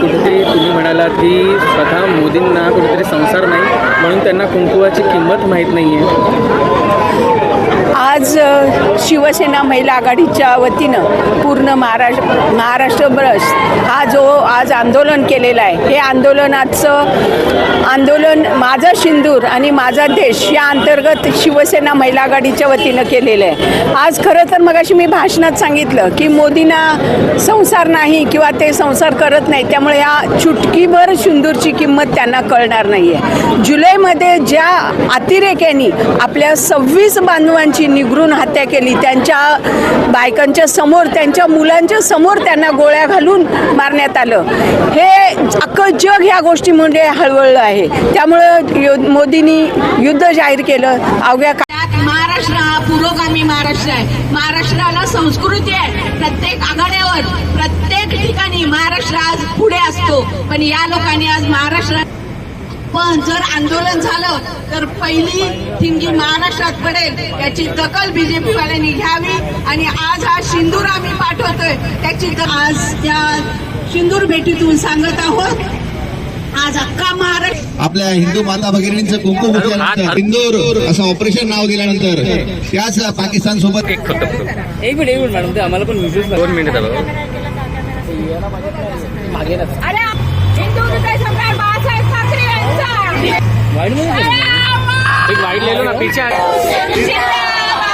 कुठेतरी तुम्ही म्हणालात की स्वतः मोदींना कुठेतरी संसार नाही म्हणून त्यांना कुंकुवाची किंमत माहीत नाही आहे आज शिवसेना महिला आघाडीच्या वतीनं पूर्ण महाराष्ट्र महाराष्ट्रभर हा जो आज आंदोलन केलेलं आहे हे आंदोलनाचं आंदोलन माझा सिंदूर आणि माझा देश या अंतर्गत शिवसेना महिला आघाडीच्या वतीनं केलेलं आहे. आज खरं तर मगाशी मी भाषणात सांगितलं की मोदींना संसार नाही किंवा ते संसार करत नाही त्यामुळे या चुटकीभर सिंदूरची किंमत त्यांना कळणार नाही आहे जुलैमध्ये ज्या अतिरेक्यांनी आपल्या सव्वीस बांधवांची निगरून हत्या केली त्यांच्या बायकांच्या समोर त्यांच्या मुलांच्या समोर त्यांना गोळ्या घालून मारण्यात आलं. हे अख्खं जग ह्या गोष्टीमुळे म्हणजे हळवळलं आहे. त्यामुळं मोदींनी युद्ध जाहीर केलं. अवघ्या महाराष्ट्र हा पुरोगामी महाराष्ट्र आहे. महाराष्ट्राला संस्कृती आहे. प्रत्येक आघाड्यावर प्रत्येक ठिकाणी महाराष्ट्र आज पुढे असतो. पण या लोकांनी आज महाराष्ट्र पण जर आंदोलन झालं तर पहिली थिंगी महाराष्ट्रात पडेल याची दखल बीजेपी वाल्यांनी घ्यावी आणि आज हा सिंदूर आम्ही पाठवतोय. त्याची आज त्या सिंदूर भेटीतून सांगत आहोत आज अख्खा महाराष्ट्र आपल्या हिंदू माता भगिनींचं कुंकू फुटल्यानंतर हिंदूर असं ऑपरेशन नाव दिल्यानंतर त्याच पाकिस्तान सोबत एक फक्त एक मिनिट एक मिनिट मॅडम ते आम्हाला पण विशेष दोन मिनिट झालं मागे अरे हिंदू हृदय सम्राट बाळासाहेब यांचा वाईट एक वाईट लिहिलो ना पीछे. जिंदाबाद